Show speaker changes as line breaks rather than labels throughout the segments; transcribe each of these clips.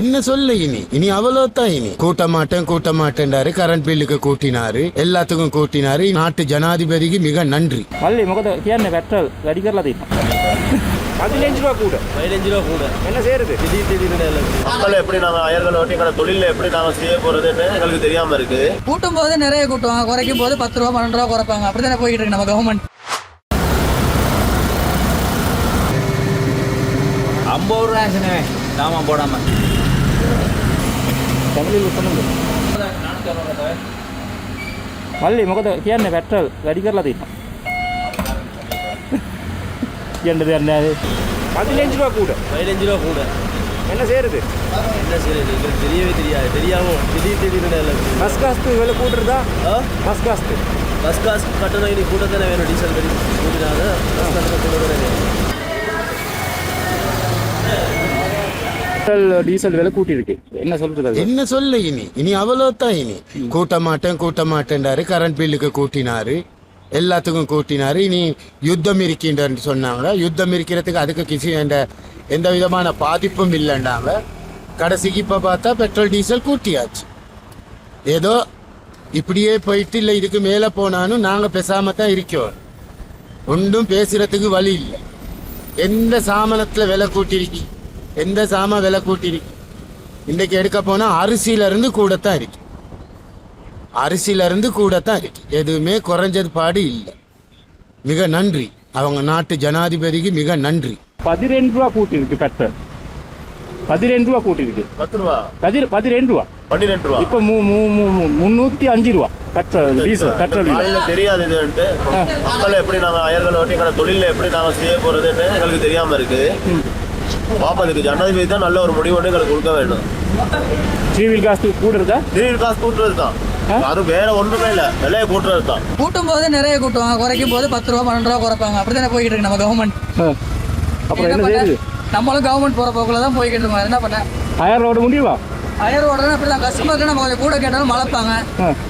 என்ன சொல்லு இனி? இனி அவ்வளவுதான் இனி. கூட்ட மாட்டேன் கூட்ட மாட்டேன்டாரு கரண்ட் பில்லுக்கு கூட்டினாரு. எல்லாத்துக்கும் கூட்டினாரு. நாட்டு ஜனாதிபதிக்கு மிக நன்றி.
பள்ளி මොකද කියන්නේ පෙට්‍රල් වැඩි பதினஞ்சு ரூபா கூட.
பதினஞ்சு ரூபா கூட.
என்ன செய்யறது
திடீர் திடீர் மக்கள் எப்படி நாங்க அயல்களோட்டி எங்களை தொழில எப்படி நாங்க செய்ய போறதுன்னு எங்களுக்கு தெரியாம இருக்கு.
கூட்டும் போது நிறைய கூட்டம். குறைக்கும் போது பத்து ரூபா பன்னெண்டு ரூபா குறைப்பாங்க. அப்படித்தானே போயிட்டு இருக்கு நம்ம கவர்மெண்ட்
ஐம்பது ரூபா ஆச்சுனே சாமான் போடாம.
தமிழில் சொல்லுங்க మళ్ళీ మొగత කියන්නේ పెట్రోల్ වැඩි කරලා තියෙනවා என்னது என்ன பதினஞ்சு ரூபா கூட
பதினஞ்சு ரூபா கூட
என்ன செய்யறது
என்ன செய்யறது எங்களுக்கு தெரியவே தெரியாது தெரியாமல் திடீர் திடீர்னு
பஸ் காஸ்ட்டு விலை கூட்டுறதா பஸ் காஸ்ட்டு
பஸ் காசு கட்டணம் இனி கூட தானே வேணும் டீசல் கறி
டீசல் விலை கூட்டியிருக்கு. என்ன சொல்றது
என்ன சொல்ல இனி? இனி அவ்வளோதான் இனி. கூட்ட மாட்டேன் கூட்ட மாட்டேன்டாரு கரண்ட் பில்லுக்கு கூட்டினாரு. எல்லாத்துக்கும் கூட்டினாரு. இனி யுத்தம் இருக்கின்றன்னு சொன்னாங்க. யுத்தம் இருக்கிறதுக்கு அதுக்கு கிசி என்ற எந்த விதமான பாதிப்பும் இல்லைண்டாங்க கடைசிக்கு இப்போ பார்த்தா பெட்ரோல் டீசல் கூட்டியாச்சு. ஏதோ இப்படியே போயிட்டு இல்லை இதுக்கு மேலே போனாலும் நாங்கள் பேசாம தான் இருக்கோம். ஒன்றும் பேசுறதுக்கு வழி இல்லை. எந்த சாமானத்தில் விலை கூட்டிருக்கு எந்த சாமான் விலை கூட்டிருக்கு இன்றைக்கு எடுக்க போனால் அரிசியில இருந்து கூட தான் இருக்கு. அரிசியில இருந்து கூட தான் இருக்கு. எதுவுமே குறைஞ்சது பாடு இல்லை. மிக நன்றி. அவங்க நாட்டு ஜனாதிபதிக்கு மிக நன்றி.
பதிரெண்டு ரூபா கூட்டியிருக்கு பெட்ரோல் பதிரெண்டு ரூபா கூட்டியிருக்கு
பத்து ரூபா?
பதிர் பதிரெண்டு ரூபா.
பன்னிரெண்டு ரூபா?
இப்போ மூ மூ மூ- மூ- முந்நூற்றி அஞ்சு ரூபா. பெட்ரோல் டீசல் பெட்ரோல்
காலையில் தெரியாது இதுன்ட்டு மக்கள் எப்படி நாங்கள் அயர்களை ஓட்டி எங்களை தொழிலில் எப்படி நாங்கள் செய்ய போகிறதுன்னு எங்களுக்கு தெரியாமல் இருக்குது பாப்பா இதுக்கு ஜனாதிபதி தான் நல்ல ஒரு முடிவு ஒன்று எங்களுக்கு கொடுக்க வேண்டும்
சிவில் காஸ்ட்டு கூடுறதா
திடீர் காசு கூட்டுறது தான் அது வேற ஒன்றுமே இல்லை. விலையை கூட்டுறது தான்.
கூட்டும் போது நிறைய கூட்டுவாங்க. குறைக்கும் போது பத்து ரூபா பன்னெண்டு ரூபா குறைப்பாங்க. அப்படித்தானே போயிட்டு இருக்கு நம்ம கவர்மெண்ட்
அப்புறம் என்ன செய்யுது
நம்மளும் கவர்மெண்ட் போற போக்குல தான் போய்கிட்டு இருக்கோம். என்ன பண்ண?
ஆயிரம் ரோடு முடியுமா?
அயர் ஓடுறது அப்படி தான் கஸ்டமருக்கு நம்ம கொஞ்சம் கூட கேட்டாலும் மலைப்பாங்க.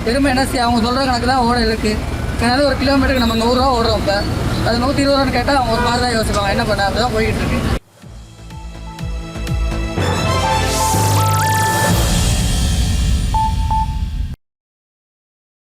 திரும்ப என்ன செய்ய? அவங்க சொல்ற கணக்கு தான் ஓட இருக்கு. ஏன்னா ஒரு கிலோமீட்டருக்கு நம்ம நூறுரூவா ஓடுறோம் இப்போ. அது நூற்றி இருபது ரூபான்னு கேட்டால் அவங்க ஒரு மாதிரி தான் யோசிப்பாங்க. என்ன பண்ண? அப்படிதான் போய்கிட்டு இருக்கு.